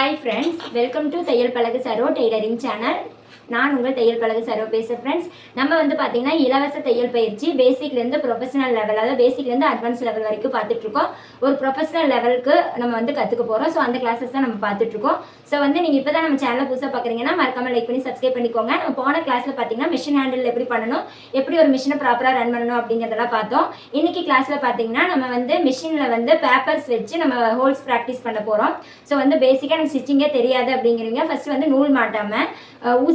Hi friends welcome to தையல் பழகு Saro tailoring channel நான் உங்கள் தையல் பழகு சரோ பேச ஃப்ரெண்ட்ஸ் நம்ம வந்து பார்த்தீங்கன்னா இலவச தையல் பயிற்சி பேசிக்லேருந்து ப்ரொஃபஷனல் லெவல் அதாவது பேசிக்லேருந்து அட்வான்ஸ் லெவல் வரைக்கும் பார்த்துட்ருக்கோம் ஒரு ப்ரொஃபஷனல் லெவலுக்கு நம்ம வந்து கற்றுக்க போகிறோம் ஸோ அந்த கிளாஸஸ் தான் நம்ம பார்த்துட்ருக்கோம் ஸோ வந்து நீங்கள் இப்போ தான் நம்ம சேனலை புதுசாக பார்க்குறீங்கன்னா மறக்காம லைக் பண்ணி சப்ஸ்கிரைப் பண்ணிக்கோங்க. நம்ம போன கிளாஸில் பார்த்தீங்கன்னா மிஷின் ஹேண்டில் எப்படி பண்ணணும் எப்படி ஒரு மிஷினை ப்ராப்பராக ரன் பண்ணணும் அப்படிங்கிறதெல்லாம் பார்த்தோம். இன்னைக்கு கிளாஸில் பார்த்தீங்கன்னா நம்ம வந்து மிஷினில் வந்து பேப்பர்ஸ் வச்சு நம்ம ஹோல்ஸ் ப்ராக்டிஸ் பண்ண போகிறோம் ஸோ வந்து பேசிக்காக எனக்கு ஸ்டிச்சிங்கே தெரியாது அப்படிங்கிறீங்க. ஃபஸ்ட்டு வந்து நூல் மாட்டாமல்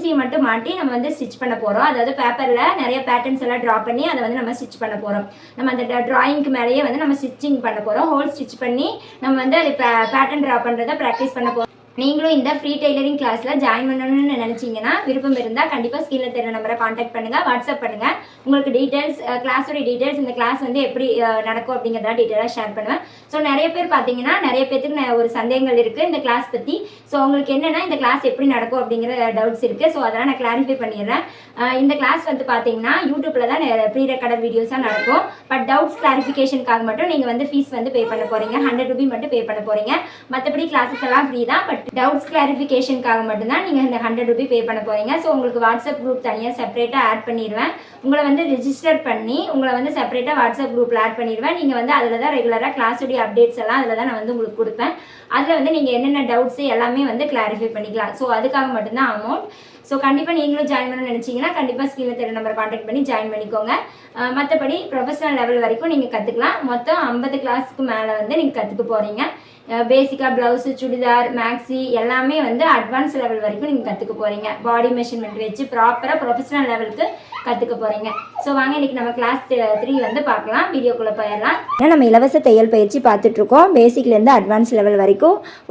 ஊசியை மட்டும் மாட்டி நம்ம வந்து ஸ்டிச் பண்ண போகிறோம் அதாவது பேப்பரில் நிறைய பேட்டர்ன்ஸ் எல்லாம் ட்ரா பண்ணி அதை வந்து நம்ம ஸ்டிச் பண்ண போகிறோம் நம்ம அந்த ட்ராயிங்க்கு மேலேயே வந்து நம்ம ஸ்டிச்சிங் பண்ண போகிறோம் ஹோல் ஸ்டிச் பண்ணி நம்ம வந்து அது பேட்டர்ன் ட்ரா பண்ணுறதை ப்ராக்டிஸ் பண்ண போகிறோம் நீங்களும் இந்த ஃப்ரீ டெய்லரிங் கிளாஸில் ஜாயின் பண்ணணும்னு நினச்சிங்கன்னா விருப்பம் இருந்தால் கண்டிப்பாக ஸ்கீனில் தெரிய நம்பரை காண்டாக்ட் பண்ணுங்கள் வாட்ஸ்அப் பண்ணுங்கள் உங்களுக்கு டீட்டெயில்ஸ் கிளாஸோட டீட்டெயில்ஸ் இந்த கிளாஸ் வந்து எப்படி நடக்கும் அப்படிங்கிறதெல்லாம் டீட்டெயிலாக ஷேர் பண்ணுவேன். ஸோ நிறைய பேர் பார்த்தீங்கன்னா நிறைய பேத்துக்கு ஒரு சந்தேகங்கள் இருக்குது இந்த கிளாஸ் பற்றி ஸோ உங்களுக்கு என்னென்னா இந்த கிளாஸ் எப்படி நடக்கும் அப்படிங்கிற டவுட்ஸ் இருக்குது ஸோ அதெல்லாம் நான் கிளாரிஃபை பண்ணிடுறேன். இந்த கிளாஸ் வந்து பார்த்தீங்கன்னா யூடியூப்பில் தான் ப்ரீ ரெக்கார்டட் வீடியோஸாக நடக்கும். பட் டவுட்ஸ் கிளாரிஃபிகேஷனுக்காக மட்டும் நீங்கள் வந்து ஃபீஸ் வந்து பே பண்ண போகிறீங்க ஹண்ட்ரட் ருபி மட்டும் பே பண்ண போகிறீங்க மற்றபடி கிளாஸஸ் எல்லாம் ஃப்ரீ தான். பட் டவுட்ஸ் கிளாரிஃபிகேஷனுக்காக மட்டும்தான் நீங்கள் இந்த ஹண்ட்ரட் ருபி பே பண்ண போகிறீங்க ஸோ உங்களுக்கு வாட்ஸ்அப் குரூப் தனியாக செப்பரேட்டாக ஆட் பண்ணிடுவேன். உங்களை வந்து ரிஜிஸ்டர் பண்ணி உங்களை வந்து செப்பரேட்டாக வாட்ஸ்அப் குரூப்பில் ஆட் பண்ணிடுவேன். நீங்கள் வந்து அதில் தான் ரெகுலராக கிளாஸுடைய அப்டேட்ஸ் எல்லாம் அதில் தான் நான் வந்து உங்களுக்கு கொடுப்பேன். அதில் வந்து நீங்கள் என்னென்ன டவுட்ஸு எல்லாமே வந்து கிளாரிஃபை பண்ணிக்கலாம். ஸோ அதுக்காக மட்டும்தான் அமௌண்ட் ஸோ கண்டிப்பாக நீங்களும் ஜாயின் பண்ணணும்னு நினச்சிங்கன்னா கண்டிப்பாக ஸ்கீனில் தெரிய நம்பர் காண்டாக்ட் பண்ணி ஜாயின் பண்ணிக்கோங்க. மற்றபடி ப்ரொஃபஷனல் லெவல் வரைக்கும் நீங்கள் கற்றுக்கலாம் மொத்தம் ஐம்பது கிளாஸ்க்கு மேலே வந்து நீங்கள் கற்றுக்க போகிறீங்க பேசிக்காக ப்ளவுஸு சுடிதார் மேக்ஸி எல்லாமே வந்து அட்வான்ஸ் லெவல் வரைக்கும் நீங்கள் கற்றுக்க போகிறீங்க பாடி மெஷர்மெண்ட் வச்சு ப்ராப்பராக ப்ரொஃபஷனல் லெவலுக்கு கற்றுக்க போகிறீங்க ஸோ வாங்க இன்னைக்கு நம்ம கிளாஸ் த்ரீ வந்து பார்க்கலாம். வீடியோக்குள்ளே போயிடலாம். நம்ம இலவச தையல் பயிற்சி பார்த்துட்ருக்கோம் பேசிக்லேருந்து அட்வான்ஸ் லெவல் வரைக்கும்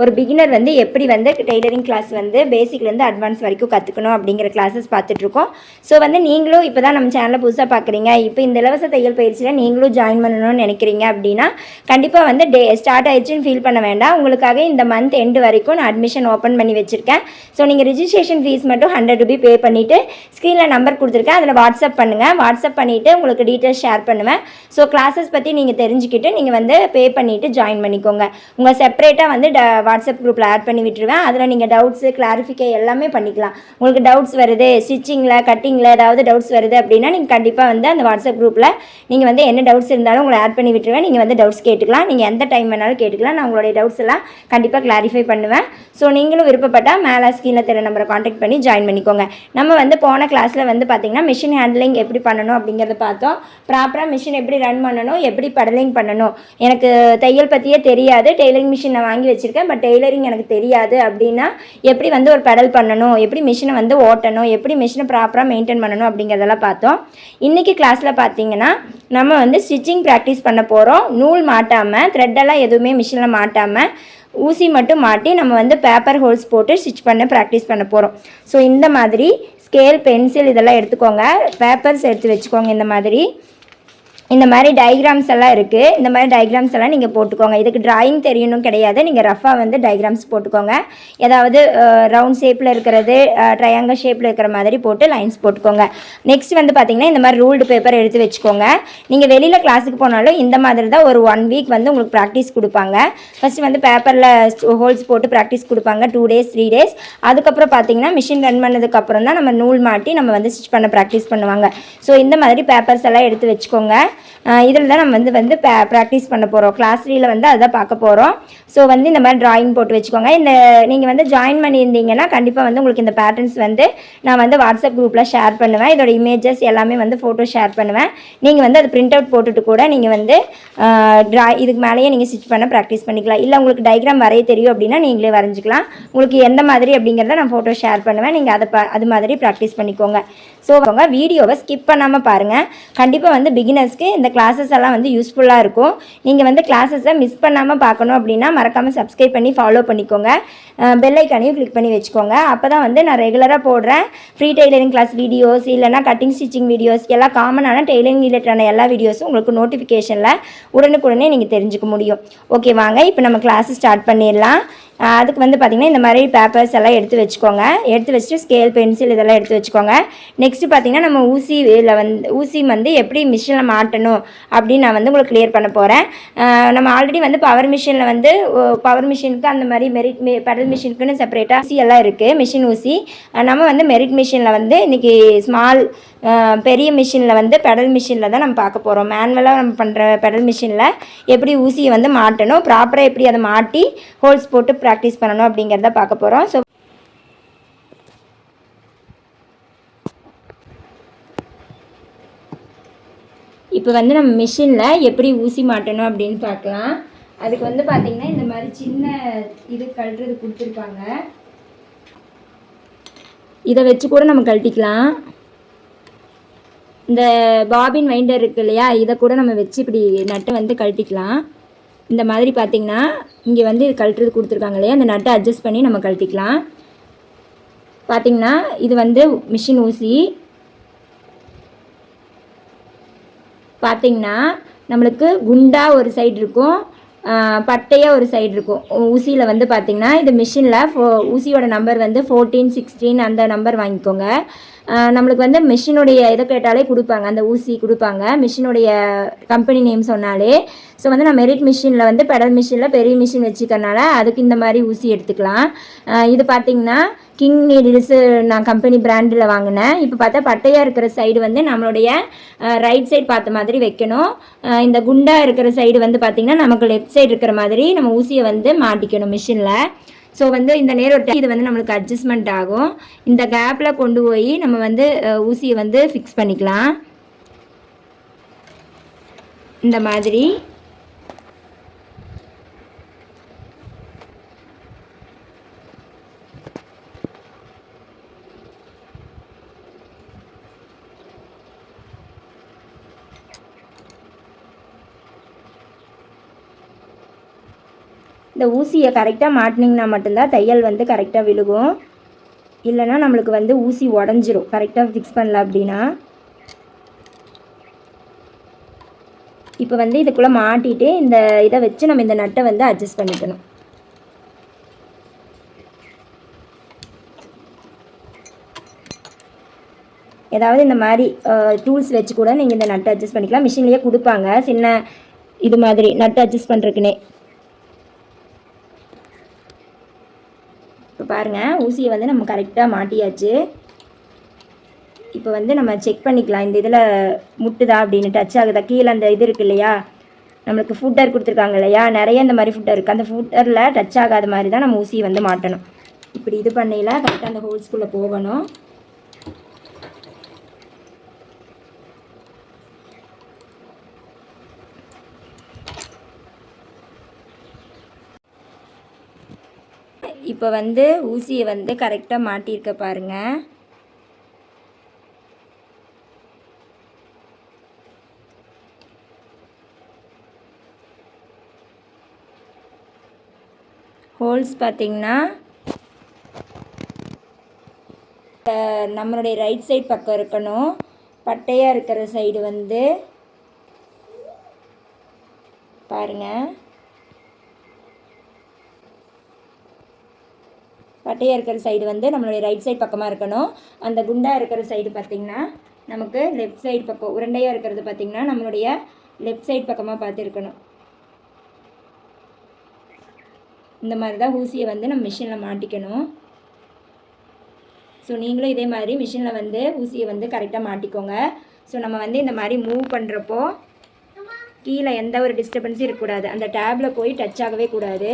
ஒரு பிகினர் வந்து எப்படி வந்து டெய்லரிங் கிளாஸ் வந்து பேசிக்லேருந்து அட்வான்ஸ் வரைக்கும் கற்றுக்கணும் அப்படிங்கிற கிளாஸஸ் பார்த்துட்ருக்கோம். ஸோ வந்து நீங்களும் இப்போ தான் நம்ம சேனலை புதுசாக பார்க்குறீங்க இப்போ இந்த இலவச தையல் பயிற்சியில் நீங்களும் ஜாயின் பண்ணணும்னு நினைக்கிறீங்க அப்படின்னா கண்டிப்பாக வந்து டே ஸ்டார்ட் ஆயிடுச்சுன்னு ஃபீல் பண்ண வேண்டாம். உங்களுக்காக இந்த மந்த் எண்டு வரைக்கும் நான் அட்மிஷன் ஓப்பன் பண்ணி வச்சுருக்கேன். ஸோ நீங்கள் ரிஜிஸ்ட்ரேஷன் ஃபீஸ் மட்டும் ஹண்ட்ரட் ருபி பே பண்ணிவிட்டு ஸ்க்ரீனில் நம்பர் கொடுத்துருக்கேன். அதில் வாட்ஸ்அப் பண்ணுங்கள் வாட்ஸ்அப் பண்ணிவிட்டு உங்களுக்கு டீட்டெயில்ஸ் ஷேர் பண்ணுவேன். ஸோ கிளாஸஸ் பற்றி நீங்கள் தெரிஞ்சுக்கிட்டு நீங்கள் வந்து பே பண்ணிவிட்டு ஜாயின் பண்ணிக்கோங்க. உங்கள் செப்பரேட்டாக வந்து ட வாட்ஸ்அப் குரூப்பில் ஆட் பண்ணி விட்டுருவேன். அதில் நீங்கள் டவுட்ஸு கிளாரிஃபிகே எல்லாமே பண்ணிக்கலாம். உங்களுக்கு டவுட்ஸ் வருது ஸ்டிச்சிங்கில் கட்டிங்கில் ஏதாவது டவுட்ஸ் வருது அப்படின்னா நீங்கள் கண்டிப்பாக வந்து அந்த வாட்ஸ்அப் குரூப்பில் நீங்கள் வந்து என்ன டவுட்ஸ் இருந்தாலும் உங்களை ஆட் பண்ணி விட்டுருவேன். நீங்கள் வந்து டவுட்ஸ் கேட்டுக்கலாம். நீங்கள் எந்த டைம் வேணாலும் கேட்டுக்கலாம். நான் உங்களுடைய டவுட்ஸ் எல்லாம் கண்டிப்பாக கிளாரிஃபை பண்ணுவேன். ஸோ நீங்களும் விருப்பப்பட்டால் மேலே ஸ்க்ரீனில் தெரிய நம்பரை காண்டாக்ட் பண்ணி ஜாயின் பண்ணிக்கோங்க. நம்ம வந்து போன கிளாஸில் வந்து பார்த்திங்கன்னா மிஷின் ஹேண்ட்லிங் எப்படி பண்ணணும் அப்படிங்கிறத பார்த்தோம். ப்ராப்பராக மிஷின் எப்படி ரன் பண்ணணும் எப்படி படலிங் பண்ணணும். எனக்கு தையல் பற்றியே தெரியாது. டெய்லரிங் மிஷினை வாங்கி வாங்கி வச்சுருக்கேன் பட் டெய்லரிங் எனக்கு தெரியாது. அப்படின்னா எப்படி வந்து ஒரு பெடல் பண்ணணும் எப்படி மிஷினை வந்து ஓட்டணும் எப்படி மிஷினை ப்ராப்பராக மெயின்டைன் பண்ணணும் அப்படிங்கிறதெல்லாம் பார்த்தோம். இன்றைக்கி கிளாஸில் பார்த்தீங்கன்னா நம்ம வந்து ஸ்டிச்சிங் ப்ராக்டிஸ் பண்ண போகிறோம் நூல் மாட்டாமல் த்ரெட்டெல்லாம் எதுவுமே மிஷினில் மாட்டாமல் ஊசி மட்டும் மாட்டி நம்ம வந்து பேப்பர் ஹோல்ஸ் போட்டு ஸ்டிச் பண்ண ப்ராக்டிஸ் பண்ண போகிறோம் ஸோ இந்த மாதிரி ஸ்கேல் பென்சில் இதெல்லாம் எடுத்துக்கோங்க. பேப்பர்ஸ் எடுத்து வச்சுக்கோங்க இந்த மாதிரி. இந்த மாதிரி டயக்ராம்ஸ் எல்லாம் இருக்குது இந்த மாதிரி டயக்ராம்ஸ் எல்லாம் நீங்கள் போட்டுக்கோங்க. இதுக்கு டிராயிங் தெரியணும் கிடையாது. நீங்கள் ரஃபாக வந்து டயக்ராம்ஸ் போட்டுக்கோங்க. ஏதாவது ரவுண்ட் ஷேப்பில் இருக்கிறது ட்ரையாங்கல் ஷேப்பில் இருக்கிற மாதிரி போட்டு லைன்ஸ் போட்டுக்கோங்க. நெக்ஸ்ட் வந்து பார்த்தீங்கன்னா இந்த மாதிரி ரூல்டு பேப்பர் எடுத்து வச்சுக்கோங்க. நீங்கள் வெளியில் கிளாஸுக்கு போனாலும் இந்த மாதிரி தான் ஒரு ஒன் வீக் வந்து உங்களுக்கு ப்ராக்டிஸ் கொடுப்பாங்க. ஃபஸ்ட்டு வந்து பேப்பரில் ஹோல்ஸ் போட்டு ப்ராக்டிஸ் கொடுப்பாங்க. டூ டேஸ் த்ரீ டேஸ் அதுக்கப்புறம் பார்த்தீங்கன்னா மிஷின் ரன் பண்ணதுக்கப்புறம் தான் நம்ம நூல் மாட்டி நம்ம வந்து ஸ்டிச் பண்ண ப்ராக்டிஸ் பண்ணுவாங்க. ஸோ இந்த மாதிரி பேப்பர்ஸ் எல்லாம் எடுத்து வச்சுக்கோங்க. இதில் தான் நம்ம வந்து வந்து ப்ராக்டிஸ் பண்ண போகிறோம் கிளாஸ் த்ரீயில் வந்து அதை பார்க்க போகிறோம் ஸோ வந்து இந்த மாதிரி ட்ராயிங் போட்டு வச்சுக்கோங்க. இந்த நீங்கள் வந்து ஜாயின் பண்ணியிருந்தீங்கன்னா கண்டிப்பாக வந்து உங்களுக்கு இந்த பேட்டர்ன்ஸ் வந்து நான் வந்து வாட்ஸ்அப் குரூப்பில் ஷேர் பண்ணுவேன். இதோட இமேஜஸ் எல்லாமே வந்து ஃபோட்டோ ஷேர் பண்ணுவேன். நீங்கள் வந்து அது பிரிண்ட் அவுட் போட்டுட்டு கூட நீங்கள் வந்து ட்ரா இதுக்கு மேலேயே நீங்கள் ஸ்டிச் பண்ண ப்ராக்டிஸ் பண்ணிக்கலாம். இல்லை உங்களுக்கு டயக்ராம் வரைய தெரியும் அப்படின்னா நீங்களே வரைஞ்சிக்கலாம். உங்களுக்கு எந்த மாதிரி அப்படிங்கிறத நான் ஃபோட்டோ ஷேர் பண்ணுவேன். நீங்கள் அதை ப அது மாதிரி ப்ராக்டிஸ் பண்ணிக்கோங்க. ஸோ அவங்க வீடியோவை ஸ்கிப் பண்ணாமல் பாருங்கள் கண்டிப்பாக வந்து பிகினர்ஸ்க்கு இந்த கிளாஸஸ் எல்லாம் வந்து யூஸ்ஃபுல்லாக இருக்கும். நீங்கள் வந்து கிளாஸஸை மிஸ் பண்ணாமல் பார்க்கணும் அப்படின்னா மறக்காமல் சப்ஸ்கிரைப் பண்ணி ஃபாலோ பண்ணிக்கோங்க. பெல் ஐக்கானையும் கிளிக் பண்ணி வச்சுக்கோங்க. அப்போ தான் வந்து நான் ரெகுலராக போடுறேன். ஃப்ரீ டெய்லரிங் கிளாஸ் வீடியோஸ் இல்லைனா கட்டிங் ஸ்டிச்சிங் வீடியோஸ் எல்லாம் காமனான டெய்லரிங் ரிலேட்டடான எல்லா வீடியோஸும் உங்களுக்கு நோட்டிஃபிகேஷனில் உடனுக்குடனே நீங்கள் தெரிஞ்சுக்க முடியும். ஓகே வாங்க இப்போ நம்ம கிளாஸ் ஸ்டார்ட் பண்ணிடலாம். அதுக்கு வந்து பார்த்திங்கன்னா இந்த மாதிரி பேப்பர்ஸ் எல்லாம் எடுத்து வச்சுக்கோங்க. எடுத்து வச்சுட்டு ஸ்கேல் பென்சில் இதெல்லாம் எடுத்து வச்சுக்கோங்க. நெக்ஸ்ட்டு பார்த்திங்கன்னா நம்ம ஊசியில் வந்து ஊசி வந்து எப்படி மிஷினில் மாட்டணும் அப்படின்னு நான் வந்து உங்களுக்கு கிளியர் பண்ண போகிறேன் நம்ம ஆல்ரெடி வந்து பவர் மிஷினில் வந்து பவர் மிஷினுக்கு அந்த மாதிரி மெரிட் பெடல் மிஷினுக்குன்னு செப்பரேட்டாக ஊசி எல்லாம் இருக்குது மிஷின் ஊசி. நம்ம வந்து மெரிட் மிஷினில் வந்து இன்றைக்கி ஸ்மால் பெரிய மிஷினில் வந்து பெடல் மிஷினில் தான் நம்ம பார்க்க போகிறோம் மேனுவலாக நம்ம பண்ணுற பெடல் மிஷினில் எப்படி ஊசியை வந்து மாட்டணும் ப்ராப்பராக எப்படி அதை மாட்டி ஹோல்ஸ் போட்டு ப்ராக்டிஸ் பண்ணணும் அப்படிங்கிறத பார்க்க போகிறோம் ஸோ இப்போ வந்து நம்ம மிஷினில் எப்படி ஊசி மாட்டணும் அப்படின்னு பார்க்கலாம். அதுக்கு வந்து பார்த்திங்கன்னா இந்த மாதிரி சின்ன இது கழட்டுறது கொடுத்துருப்பாங்க இதை வச்சு கூட நம்ம கழட்டிக்கலாம். இந்த பாபின் வைண்டர் இருக்கு இல்லையா இதை கூட நம்ம வச்சு இப்படி நட்டை வந்து கழட்டிக்கலாம். இந்த மாதிரி பார்த்தீங்கன்னா இங்கே வந்து இது கழட்டுறது கொடுத்துருக்காங்க இல்லையா அந்த நட்டை அட்ஜஸ்ட் பண்ணி நம்ம கழட்டிக்கலாம். பார்த்தீங்கன்னா இது வந்து மிஷின் ஊசி. பார்த்தீங்கன்னா நம்மளுக்கு குண்டாக ஒரு சைடு இருக்கும் பட்டையாக ஒரு சைடு இருக்கும். ஊசியில் வந்து பார்த்தீங்கன்னா இது மிஷினில் ஃபோ ஊசியோட நம்பர் வந்து ஃபோர்டீன் சிக்ஸ்டீன் அந்த நம்பர் வாங்கிக்கோங்க. நம்மளுக்கு வந்து மிஷினுடைய இதை கேட்டாலே கொடுப்பாங்க. அந்த ஊசி கொடுப்பாங்க. மிஷினுடைய கம்பெனி நேம் சொன்னாலே. ஸோ வந்து நான் மெரிட் மிஷினில் வந்து பெடல் மிஷினில் பெரிய மிஷின் வச்சுக்கறனால அதுக்கு இந்த மாதிரி ஊசி எடுத்துக்கலாம். இது பார்த்தீங்கன்னா கிங் நீடில்ஸு நான் கம்பெனி பிராண்டில் வாங்கினேன். இப்போ பார்த்தா பட்டையாக இருக்கிற சைடு வந்து நம்மளுடைய ரைட் சைடு பார்த்த மாதிரி வைக்கணும். இந்த குண்டாக இருக்கிற சைடு வந்து பார்த்திங்கன்னா நமக்கு லெஃப்ட் சைடு இருக்கிற மாதிரி நம்ம ஊசியை வந்து மாட்டிக்கணும் மிஷினில் ஸோ வந்து இந்த நேரம் இது வந்து நம்மளுக்கு அட்ஜஸ்ட்மெண்ட் ஆகும். இந்த கேப்பில் கொண்டு போய் நம்ம வந்து ஊசியை வந்து ஃபிக்ஸ் பண்ணிக்கலாம். இந்த மாதிரி. இந்த ஊசியை கரெக்டாக மாட்டினிங்கன்னா மட்டும்தான் தையல் வந்து கரெக்டாக விழுகும். இல்லைன்னா நம்மளுக்கு வந்து ஊசி உடஞ்சிரும். கரெக்டாக ஃபிக்ஸ் பண்ணல அப்படின்னா. இப்போ வந்து இதுக்குள்ளே மாட்டிட்டு இந்த இதை வச்சு நம்ம இந்த நட்டை வந்து அட்ஜஸ்ட் பண்ணிக்கணும். ஏதாவது இந்த மாதிரி டூல்ஸ் வச்சு கூட நீங்கள் இந்த நட்டை அட்ஜஸ்ட் பண்ணிக்கலாம். மிஷின்லேயே கொடுப்பாங்க. சின்ன இது மாதிரி நட்டு அட்ஜஸ்ட் பண்ணுறதுக்குன்னே பாருங்கள் ஊசியை வந்து நம்ம கரெக்டாக மாட்டியாச்சு. இப்போ வந்து நம்ம செக் பண்ணிக்கலாம் இந்த இதில் முட்டுதா அப்படின்னு டச் ஆகுதா? கீழே அந்த இது இருக்கு இல்லையா? நம்மளுக்கு ஃபுட்டர் கொடுத்துருக்காங்க இல்லையா? நிறைய இந்த மாதிரி ஃபுட்டர் இருக்குது அந்த ஃபுட்டரில் டச் ஆகாத மாதிரி தான் நம்ம ஊசியை வந்து மாட்டணும். இப்படி இது பண்ணையில் கரெக்டாக அந்த ஹோல்ஸ்குள்ளே போகணும். இப்போ வந்து ஊசியை வந்து கரெக்டாக மாட்டியிருக்க பாருங்க. ஹோல்ஸ் பார்த்திங்கன்னா நம்மளுடைய ரைட் சைட் பக்கம் இருக்கணும். பட்டையாக இருக்கிற சைடு வந்து பாருங்கள் பட்டையாக இருக்கிற சைடு வந்து நம்மளுடைய ரைட் சைடு பக்கமாக இருக்கணும். அந்த குண்டாக இருக்கிற சைடு பார்த்திங்கன்னா நமக்கு லெஃப்ட் சைடு பக்கம் உருண்டையாக இருக்கிறது பார்த்திங்கன்னா நம்மளுடைய லெஃப்ட் சைடு பக்கமாக பார்த்துருக்கணும். இந்த மாதிரி தான் ஊசியை வந்து நம்ம மிஷினில் மாட்டிக்கணும். ஸோ நீங்களும் இதே மாதிரி மிஷினில் வந்து ஊசியை வந்து கரெக்டாக மாட்டிக்கோங்க. ஸோ நம்ம வந்து இந்த மாதிரி மூவ் பண்ணுறப்போ கீழே எந்த ஒரு டிஸ்டர்பன்ஸும் இருக்கக்கூடாது. அந்த டேப்பில் போய் டச் ஆகவே கூடாது.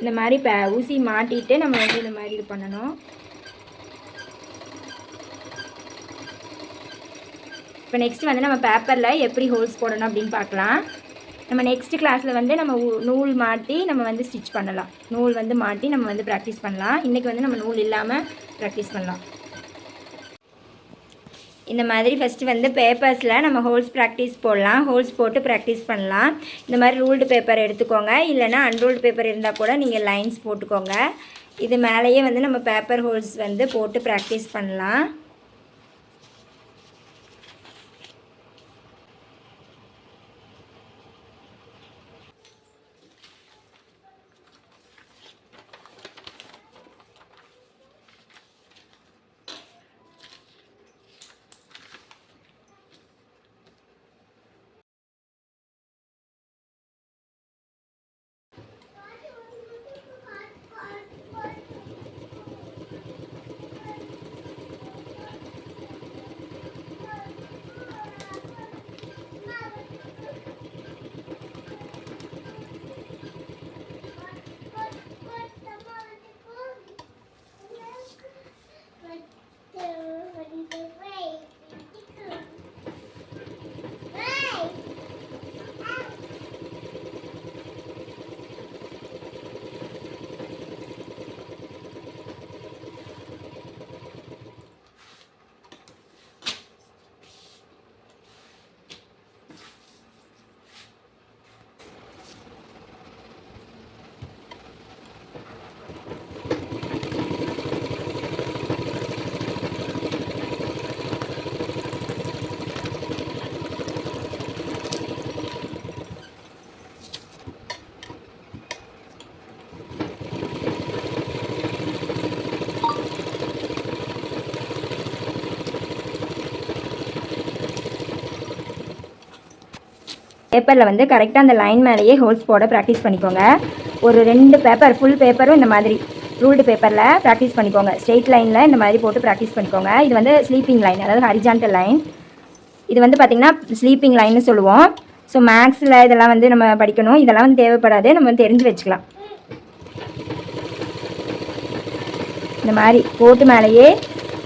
இந்த மாதிரி இப்போ ஊசி மாட்டிட்டு நம்ம வந்து இந்த மாதிரி இது பண்ணணும். இப்போ நெக்ஸ்ட் வந்து நம்ம பேப்பரில் எப்படி ஹோல்ஸ் போடணும் அப்படின்னு பார்க்கலாம். நம்ம நெக்ஸ்ட் கிளாஸில் வந்து நம்ம நூல் மாட்டி நம்ம வந்து ஸ்டிச் பண்ணலாம். நூல் வந்து மாட்டி நம்ம வந்து ப்ராக்டிஸ் பண்ணலாம். இன்றைக்கி வந்து நம்ம நூல் இல்லாமல் ப்ராக்டிஸ் பண்ணலாம். இந்த மாதிரி ஃபஸ்ட்டு வந்து பேப்பர்ஸில் நம்ம ஹோல்ஸ் ப்ராக்டிஸ் போடலாம். ஹோல்ஸ் போட்டு ப்ராக்டிஸ் பண்ணலாம். இந்த மாதிரி ரூல்டு பேப்பர் எடுத்துக்கோங்க. இல்லைனா அன்ரூல்டு பேப்பர் இருந்தால் கூட நீங்கள் லைன்ஸ் போட்டுக்கோங்க. இது மேலேயே வந்து நம்ம பேப்பர் ஹோல்ஸ் வந்து போட்டு ப்ராக்டிஸ் பண்ணலாம். பேப்பரில் வந்து கரெக்டாக அந்த லைன் மேலேயே ஹோல்ஸ் போட ப்ராக்டிஸ் பண்ணிக்கோங்க. ஒரு ரெண்டு பேப்பர் ஃபுல் பேப்பரும் இந்த மாதிரி ரூல்டு பேப்பரில் ப்ராக்டிஸ் பண்ணிக்கோங்க. ஸ்ட்ரெயிட் லைனில் இந்த மாதிரி போட்டு ப்ராக்டிஸ் பண்ணிக்கோங்க. இது வந்து ஸ்லீப்பிங் லைன் அதாவது ஹரிஜான்டல் லைன் இது வந்து பார்த்திங்கன்னா ஸ்லீப்பிங் லைன்னு சொல்லுவோம். ஸோ மேக்ஸில் இதெல்லாம் வந்து நம்ம படிக்கணும். இதெல்லாம் வந்து தேவைப்படாது. நம்ம வந்து தெரிஞ்சு வச்சுக்கலாம். இந்த மாதிரி போட்டு மேலேயே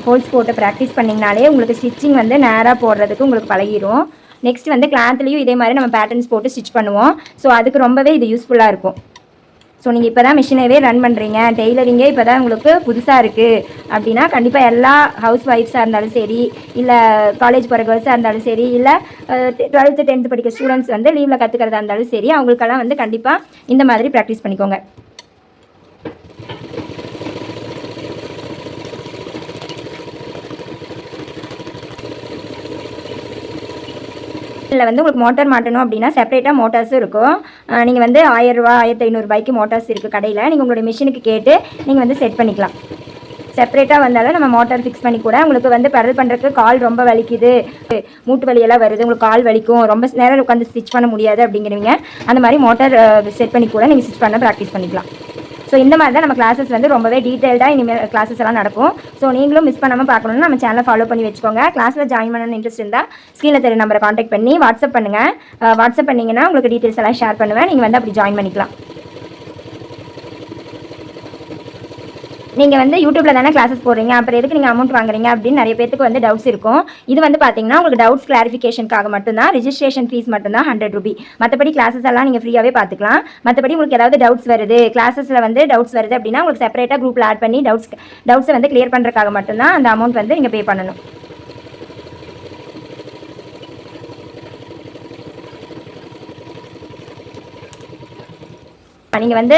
ஹோல்ஸ் போட்டு ப்ராக்டிஸ் பண்ணிங்கனாலே உங்களுக்கு ஸ்டிச்சிங் வந்து நேராக போடுறதுக்கு உங்களுக்கு பழகிரும். நெக்ஸ்ட் வந்து கிளாத்லேயும் இதே மாதிரி நம்ம பேட்டர்ன்ஸ் போட்டு ஸ்டிச் பண்ணுவோம். ஸோ அதுக்கு ரொம்பவே இது யூஸ்ஃபுல்லாக இருக்கும். ஸோ நீங்கள் இப்போ தான் மிஷினவே ரன் பண்ணுறீங்க டெய்லரிங்கே இப்போ தான் உங்களுக்கு புதுசாக இருக்குது அப்படின்னா கண்டிப்பாக எல்லா ஹவுஸ் ஒய்ஃப்ஸாக இருந்தாலும் சரி இல்லை காலேஜ் போகிற கேர்ள்ஸாக இருந்தாலும் சரி இல்லை டுவெல்த்து டென்த்து படிக்கிற ஸ்டூடெண்ட்ஸ் வந்து லீவில் கற்றுக்கிறதா இருந்தாலும் சரி அவங்களுக்கெல்லாம் வந்து கண்டிப்பாக இந்த மாதிரி ப்ராக்டிஸ் பண்ணிக்கோங்க. இதில் வந்து உங்களுக்கு மோட்டார் மாட்டணும் அப்படின்னா செப்பரேட்டாக மோட்டார்ஸும் இருக்கும். நீங்கள் வந்து ஆயிரரூவா ஆயிரத்தி ஐநூறுரூபாய்க்கு மோட்டார்ஸ் இருக்குது கடையில். நீங்கள் உங்களுடைய மிஷினுக்கு கேட்டு நீங்கள் வந்து செட் பண்ணிக்கலாம். செப்பரேட்டாக வந்தாலும் நம்ம மோட்டார் ஃபிக்ஸ் பண்ணி கூட உங்களுக்கு வந்து பெடல் பண்ணுறதுக்கு கால் ரொம்ப வலிக்குது. மூட்டு வலியெல்லாம் வருது உங்களுக்கு கால் வலிக்கும் ரொம்ப நேரம் உட்காந்து ஸ்டிச் பண்ண முடியாது அப்படிங்கிறவங்க அந்த மாதிரி மோட்டார் செட் பண்ணி கூட நீங்கள் ஸ்டிச் பண்ண ப்ராக்டிஸ் பண்ணிக்கலாம். ஸோ இந்த மாதிரி தான் நம்ம கிளாஸஸ் வந்து ரொம்பவே டீட்டெயில்டாக இனிமேல் கிளாஸஸ் எல்லாம் நடக்கும். ஸோ நீங்களும் மிஸ் பண்ணாமல் பார்க்கணும்னு நம்ம சேனலை ஃபாலோ பண்ணி வச்சுக்கோங்க. கிளாஸில் ஜாயின் பண்ணணும்னு இன்ட்ரெஸ்ட் இருந்தால் ஸ்க்ரீனில் தெரிய நம்பரை காண்டாக்ட் பண்ணி வாட்ஸ்அப் பண்ணுங்கள் வாட்ஸ்அப் பண்ணிங்கன்னா உங்களுக்கு டீட்டெயில்ஸ் எல்லாம் ஷேர் பண்ணுவேன். நீங்கள் வந்து அப்படி ஜாயின் பண்ணிக்கலாம். நீங்கள் வந்து யூடியூப்ல தானே கிளாஸஸ் போடுறீங்க? அப்புறம் எதுக்கு நீங்கள் அமௌண்ட் வாங்குறீங்க? அப்படின்னு நிறைய பேருக்கு வந்து டவுட்ஸ் இருக்கும். இது வந்து பார்த்தீங்கன்னா உங்களுக்கு டவுட்ஸ் கிளாரிஃபிகேஷனுக்காக மட்டும்தான் ரிஜிஸ்ட்ரேஷன் ஃபீஸ் மட்டும்தான் ஹண்ட்ரட் ருபி மற்றபடி கிளாஸஸ் எல்லாம் நீங்கள் ஃப்ரீயாகவே பார்த்துக்கலாம் மற்றபடி உங்களுக்கு ஏதாவது டவுட்ஸ் வருது கிளாஸஸில் வந்து டவுட்ஸ் வருது அப்படின்னா உங்களுக்கு செப்பரேட்டாக குரூப்பில் ஆட் பண்ணி டவுட்ஸ் டவுட்ஸை வந்து கிளியர் பண்ணுறதுக்காக மட்டும்தான் அந்த அமௌண்ட் வந்து நீங்கள் பே பண்ணணும். நீங்கள் வந்து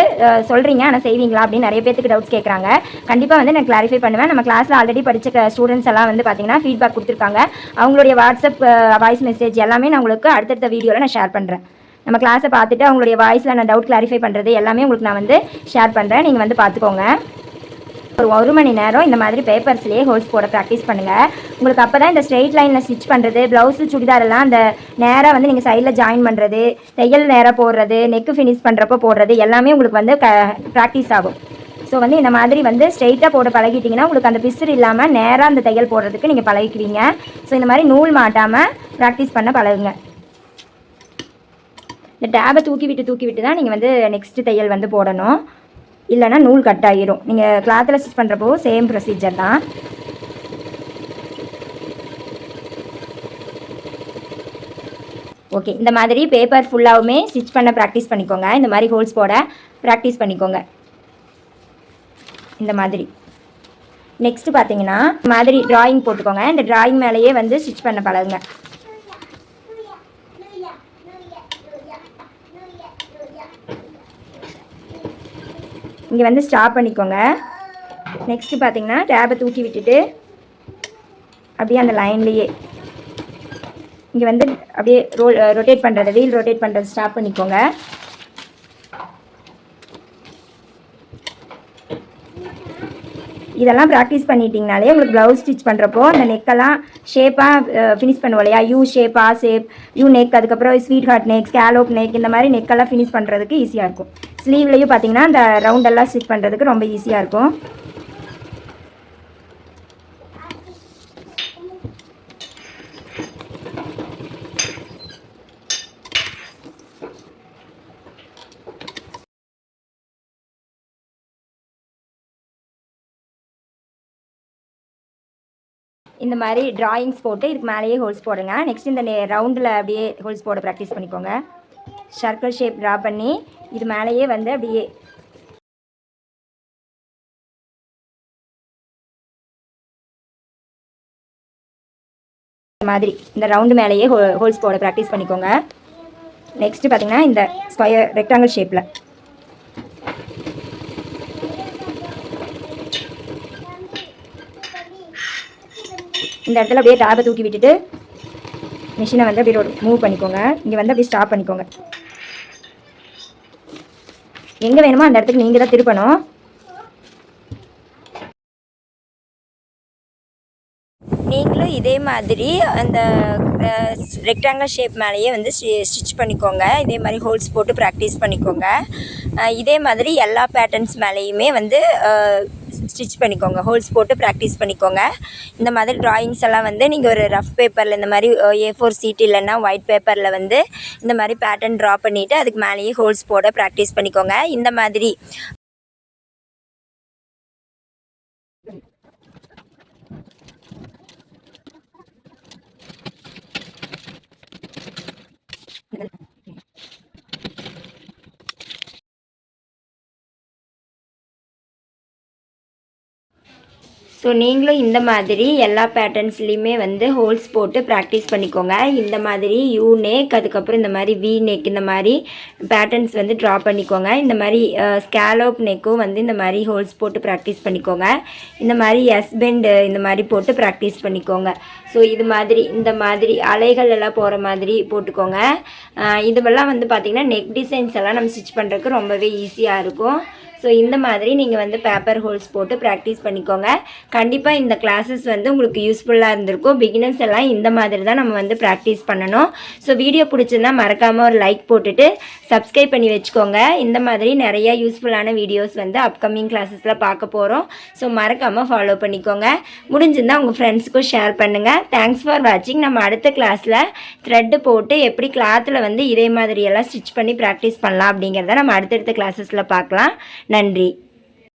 சொல்கிறீங்க ஆனால் செய்வீங்களா அப்படின்னு நிறைய பேருக்கு டவுட்ஸ் கேட்குறாங்க கண்டிப்பாக வந்து நான் கிளாரிஃபை பண்ணுவேன். நம்ம கிளாஸில் ஆல்ரெடி படித்த ஸ்டூடெண்ட்ஸ் எல்லாம் வந்து பார்த்தீங்கன்னா ஃபீட்பேக் கொடுத்துருக்காங்க. அவங்களுடைய வாட்ஸ்அப் வாய்ஸ் மெசேஜ் எல்லாமே நான் உங்களுக்கு அடுத்தடுத்த வீடியோவில் நான் ஷேர் பண்ணுறேன் நம்ம கிளாஸை பார்த்துட்டு அவங்களுடைய வாய்ஸில் நான் டவுட் கிளாரிஃபை பண்ணுறது எல்லாமே உங்களுக்கு நான் வந்து ஷேர் பண்ணுறேன் நீங்கள் வந்து பார்த்துக்கோங்க. ஒரு ஒரு மணி நேரம் இந்த மாதிரி பேப்பர்ஸ்லேயே ஹோல்ஸ் போட ப்ராக்டிஸ் பண்ணுங்கள் உங்களுக்கு அப்போ தான் இந்த ஸ்ட்ரெயிட் லைனில் ஸ்டிச் பண்ணுறது ப்ளவுஸு சுடிதாரெல்லாம் அந்த நேராக வந்து நீங்கள் சைடில் ஜாயின் பண்ணுறது தையல் நேராக போடுறது நெக்கு ஃபினிஷ் பண்ணுறப்போ போடுறது எல்லாமே உங்களுக்கு வந்து க ப்ராக்டிஸ் ஆகும். ஸோ வந்து இந்த மாதிரி வந்து ஸ்ட்ரெயிட்டாக போட பழகிட்டிங்கன்னா உங்களுக்கு அந்த பிசுறு இல்லாமல் நேராக அந்த தையல் போடுறதுக்கு நீங்கள் பழகிக்குவீங்க. ஸோ இந்த மாதிரி நூல் மாட்டாமல் ப்ராக்டிஸ் பண்ண பழகுங்க. இந்த டேபை தூக்கி விட்டு தூக்கி விட்டு தான் நீங்கள் வந்து நெக்ஸ்ட்டு தையல் வந்து போடணும். இல்லைன்னா நூல் கட் ஆகிரும் நீங்கள் கிளாத்தில் ஸ்டிச் பண்ணுறப்போ சேம் ப்ரொசீஜர் தான். ஓகே இந்த மாதிரி பேப்பர் ஃபுல்லாகவுமே ஸ்டிச் பண்ண ப்ராக்டிஸ் பண்ணிக்கோங்க. இந்த மாதிரி ஹோல்ஸ் போட ப்ராக்டிஸ் பண்ணிக்கோங்க. இந்த மாதிரி. நெக்ஸ்ட்டு பார்த்தீங்கன்னா மாதிரி டிராயிங் போட்டுக்கோங்க. இந்த டிராயிங் மேலேயே வந்து ஸ்டிச் பண்ண பழகுங்க. இங்கே வந்து ஸ்டாப் பண்ணிக்கோங்க. நெக்ஸ்ட்டு பார்த்தீங்கன்னா டேபை தூக்கி விட்டுட்டு அப்படியே அந்த லைன்லேயே இங்கே வந்து அப்படியே ரோல் ரொட்டேட் பண்ணுறது வீல் ரொட்டேட் பண்ணுறது ஸ்டாப் பண்ணிக்கோங்க. இதெல்லாம் ப்ராக்டிஸ் பண்ணிட்டீங்கனாலே உங்களுக்கு ப்ளவுஸ் ஸ்டிச் பண்ணுறப்போ அந்த நெக்கெல்லாம் ஷேப்பாக ஃபினிஷ் பண்ணுவோம் இல்லையா? U shape ah shape U neck அதுக்கப்புறம் sweetheart neck scallop neck இந்த மாதிரி நெக்கெல்லாம் ஃபினிஷ் பண்ணுறதுக்கு ஈஸியாக இருக்கும். ஸ்லீவ்லேயும் பார்த்தீங்கன்னா அந்த ரவுண்டெல்லாம் ஸ்டிச் பண்ணுறதுக்கு ரொம்ப ஈஸியாக இருக்கும். இந்த மாதிரி டிராயிங்ஸ் போட்டு இதுக்கு மேலேயே ஹோல்ஸ் போடுங்க. நெக்ஸ்ட் இந்த ரவுண்டில் அப்படியே ஹோல்ஸ் போட ப்ராக்டிஸ் பண்ணிக்கோங்க. சர்க்கிள் ஷேப் ட்ரா பண்ணி இது மேலேயே வந்து அப்படியே இந்த மாதிரி இந்த ரவுண்டு மேலேயே ஹோ ஹோல்ஸ் போட ப்ராக்டிஸ் பண்ணிக்கோங்க. நெக்ஸ்ட்டு பார்த்தீங்கன்னா இந்த ஸ்கொயர் ரெக்டாங்கிள் ஷேப்பில் இந்த இடத்துல அப்படியே டேபை தூக்கி விட்டுட்டு மிஷினை வந்து அப்படியே மூவ் பண்ணிக்கோங்க. இங்கே வந்து அப்படியே ஸ்டாப் பண்ணிக்கோங்க. எங்கே வேணுமோ அந்த இடத்துக்கு நீங்கள் தான் திருப்பணும். நீங்களும் இதே மாதிரி அந்த ரெக்டாங்கல் ஷேப் மேலேயே வந்து ஸ்டிச் பண்ணிக்கோங்க. இதே மாதிரி ஹோல்ஸ் போட்டு ப்ராக்டிஸ் பண்ணிக்கோங்க. இதே மாதிரி எல்லா பேட்டர்ன்ஸ் மேலேயுமே வந்து ஸ்டிச் பண்ணிக்கோங்க. ஹோல்ஸ் போட்டு ப்ராக்டிஸ் பண்ணிக்கோங்க. இந்த மாதிரி ட்ராயிங்ஸ் எல்லாம் வந்து நீங்கள் ஒரு ரஃப் பேப்பரில் இந்த மாதிரி ஏ ஃபோர் சீட் இல்லைன்னா ஒயிட் பேப்பரில் வந்து இந்த மாதிரி பேட்டர்ன் ட்ரா பண்ணிவிட்டு அதுக்கு மேலேயே ஹோல்ஸ் போட ப்ராக்டிஸ் பண்ணிக்கோங்க. இந்த மாதிரி ஸோ நீங்களும் இந்த மாதிரி எல்லா பேட்டர்ன்ஸ்லேயுமே வந்து ஹோல்ஸ் போட்டு ப்ராக்டிஸ் பண்ணிக்கோங்க. இந்த மாதிரி யூ நெக் அதுக்கப்புறம் இந்த மாதிரி வி நெக் இந்த மாதிரி பேட்டர்ன்ஸ் வந்து ட்ரா பண்ணிக்கோங்க. இந்த மாதிரி ஸ்கேலோப் நெக்கும் வந்து இந்த மாதிரி ஹோல்ஸ் போட்டு ப்ராக்டிஸ் பண்ணிக்கோங்க. இந்த மாதிரி எஸ் இந்த மாதிரி போட்டு ப்ராக்டிஸ் பண்ணிக்கோங்க. ஸோ இது மாதிரி இந்த மாதிரி அலைகள் எல்லாம் போகிற மாதிரி போட்டுக்கோங்க. இதுவெல்லாம் வந்து பார்த்திங்கன்னா நெக் டிசைன்ஸ் எல்லாம் நம்ம ஸ்டிச் பண்ணுறதுக்கு ரொம்பவே ஈஸியாக இருக்கும். ஸோ இந்த மாதிரி நீங்கள் வந்து பேப்பர் ஹோல்ஸ் போட்டு ப்ராக்டிஸ் பண்ணிக்கோங்க. கண்டிப்பாக இந்த கிளாஸஸ் வந்து உங்களுக்கு யூஸ்ஃபுல்லாக இருந்திருக்கும். பிகினர்ஸ் எல்லாம் இந்த மாதிரி தான் நம்ம வந்து ப்ராக்டிஸ் பண்ணணும். ஸோ வீடியோ பிடிச்சிருந்தா மறக்காமல் ஒரு லைக் போட்டுட்டு சப்ஸ்கிரைப் பண்ணி வச்சுக்கோங்க. இந்த மாதிரி நிறைய யூஸ்ஃபுல்லான வீடியோஸ் வந்து அப்கமிங் கிளாஸஸில் பார்க்க போகிறோம் ஸோ மறக்காமல் ஃபாலோ பண்ணிக்கோங்க. முடிஞ்சிருந்தால் உங்கள் ஃப்ரெண்ட்ஸுக்கும் ஷேர் பண்ணுங்கள் தேங்க்ஸ் ஃபார் வாட்சிங் நம்ம அடுத்த கிளாஸில் த்ரெட்டு போட்டு எப்படி கிளாத்தில் வந்து இதே மாதிரியெல்லாம் ஸ்டிச் பண்ணி ப்ராக்டிஸ் பண்ணலாம் அப்படிங்கிறத நம்ம அடுத்தடுத்த கிளாஸஸில் பார்க்கலாம். நன்றி.